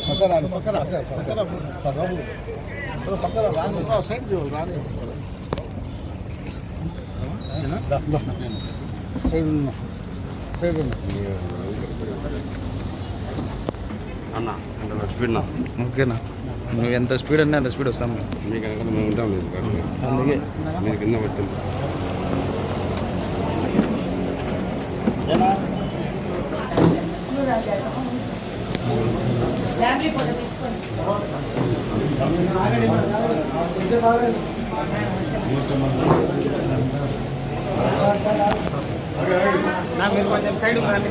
పక్కరాను పక్కన పక్కన పక్కన రాను సైడ్ రాను అన్న అంత స్పీడ్ ఓకేనా? నువ్వు ఎంత స్పీడ్ అన్నా అంత స్పీడ్ వస్తాము మీకు మేము ఉంటాం అందుకే. మీరు కింద పెట్టింది మీరు కొంచెం సైడ్ రండి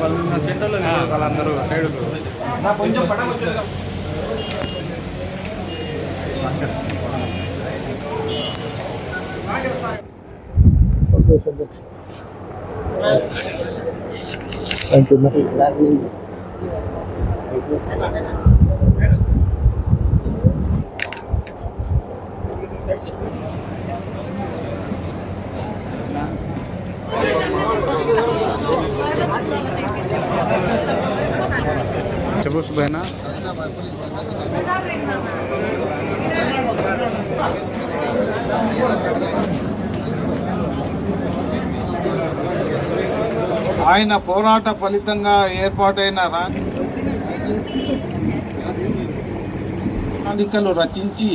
వాళ్ళు సెంటర్లో వాళ్ళందరూ సైడ్ కొంచెం you so much. Thank. Coba Subhana. ఆయన పోరాట ఫలితంగా ఏర్పాటైన రా- ప్రణాళికలు రచించి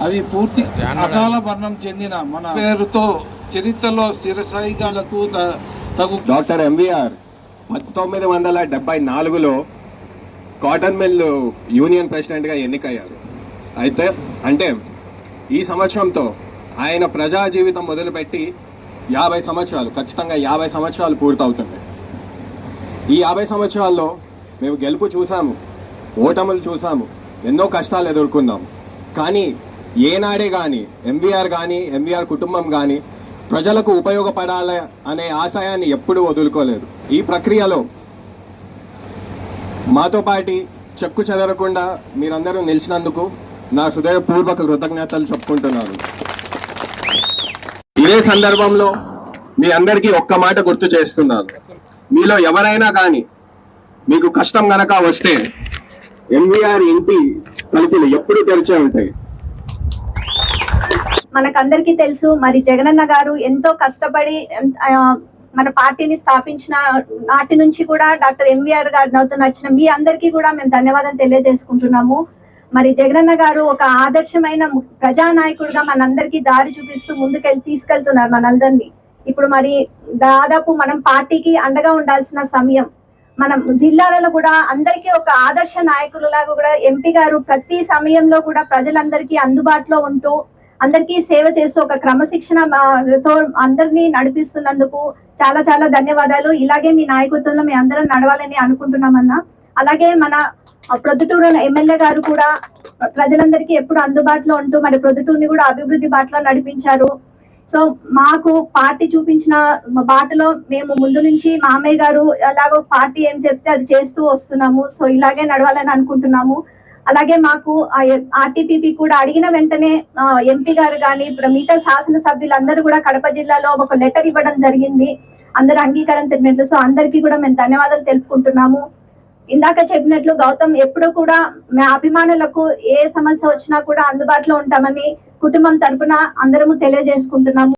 అవి పూర్తి అకాల మరణం చెందిన మన పేరుతో చరిత్రలో స్థిరస్థాయిగాలకు త- తగు డాక్టర్ ఎంవిఆర్ పంతొమ్మిది వందల డెబ్బై నాలుగులో కాటన్ మిల్ యూనియన్ ప్రెసిడెంట్గా ఎన్నికయ్యారు. అయితే అంటే ఈ సంవత్సరంతో ఆయన ప్రజా జీవితం మొదలుపెట్టి యాభై సంవత్సరాలు ఖచ్చితంగా యాభై సంవత్సరాలు పూర్తవుతుంది ఈ యాభై సంవత్సరాల్లో మేము గెలుపు చూసాము ఓటములు చూసాము ఎన్నో కష్టాలు ఎదుర్కొన్నాం. కానీ ఏనాడే కానీ ఎంవీఆర్ కానీ ఎంవీఆర్ కుటుంబం కానీ ప్రజలకు ఉపయోగపడాలి అనే ఆశయాన్ని ఎప్పుడూ వదులుకోలేదు. ఈ ప్రక్రియలో మాతో పాటి చెక్కు చెదరకుండా మీరందరూ నిలిచినందుకు నా హృదయపూర్వక కృతజ్ఞతలు చెప్పుకుంటున్నాను. ఇదే సందర్భంలో మీ అందరికీ ఒక్క మాట గుర్తు చేస్తున్నాను. మీలో ఎవరైనా కానీ మీకు కష్టం గనక వస్తే ఎంవీఆర్ ఇంటి తలుపులు ఎప్పుడు తెరిచే ఉంటాయి. మనకందరికీ తెలుసు మరి జగనన్న గారు ఎంతో కష్టపడి మన పార్టీని స్థాపించిన నాటి నుంచి కూడా డాక్టర్ ఎంవీఆర్ గారు నవ్వుతూ నచ్చిన మీ అందరికీ కూడా మేము ధన్యవాదాలు తెలియజేసుకుంటున్నాము. మరి జగనన్న గారు ఒక ఆదర్శమైన ప్రజానాయకుడుగా ప్రజానాయకుడిగా మనందరికీ దారి చూపిస్తూ ముందుకెళ్ళి తీసుకెళ్తున్నారు మనందరినీ. ఇప్పుడు మరి దాదాపు మనం పార్టీకి అండగా ఉండాల్సిన సమయం. మనం జిల్లాలలో కూడా అందరికీ ఒక ఆదర్శ నాయకులలాగా కూడా ఎంపీ గారు ప్రతి సమయంలో కూడా ప్రజలందరికీ అందుబాటులో ఉంటూ అందరికీ సేవ చేస్తూ ఒక క్రమశిక్షణ తో అందరినీ నడిపిస్తున్నందుకు చాలా చాలా ధన్యవాదాలు. ఇలాగే మీ నాయకత్వంలో మీ అందరం నడవాలని అనుకుంటున్నామన్నా. అలాగే మన ప్రొద్దుటూరు ఎమ్మెల్యే గారు కూడా ప్రజలందరికీ ఎప్పుడు అందుబాటులో ఉంటూ మరి ప్రొద్దుటూరుని కూడా అభివృద్ధి బాటలో నడిపించారు. సో మాకు పార్టీ చూపించిన బాటలో మేము ముందు నుంచి మామయ్య గారు ఎలాగో పార్టీ ఏం చెప్తే అది చేస్తూ వస్తున్నాము. సో ఇలాగే నడవాలని అనుకుంటున్నాము. అలాగే మాకు ఆర్టీపీపీ కూడా అడిగిన వెంటనే ఎంపీ గారు కానీ మిగతా శాసనసభ్యులందరూ కూడా కడప జిల్లాలో ఒక లెటర్ ఇవ్వడం జరిగింది. అందరు అంగీకారం తెలిపినట్లు సో అందరికీ కూడా మేము ధన్యవాదాలు తెలుపుకుంటున్నాము. ఇందాక చెప్పినట్లు గౌతమ్ ఎప్పుడు కూడా మా అభిమానులకు ఏ సమస్య వచ్చినా కూడా అందుబాటులో ఉంటామని కుటుంబం తరపున అందరము తెలియజేసుకుంటున్నాము.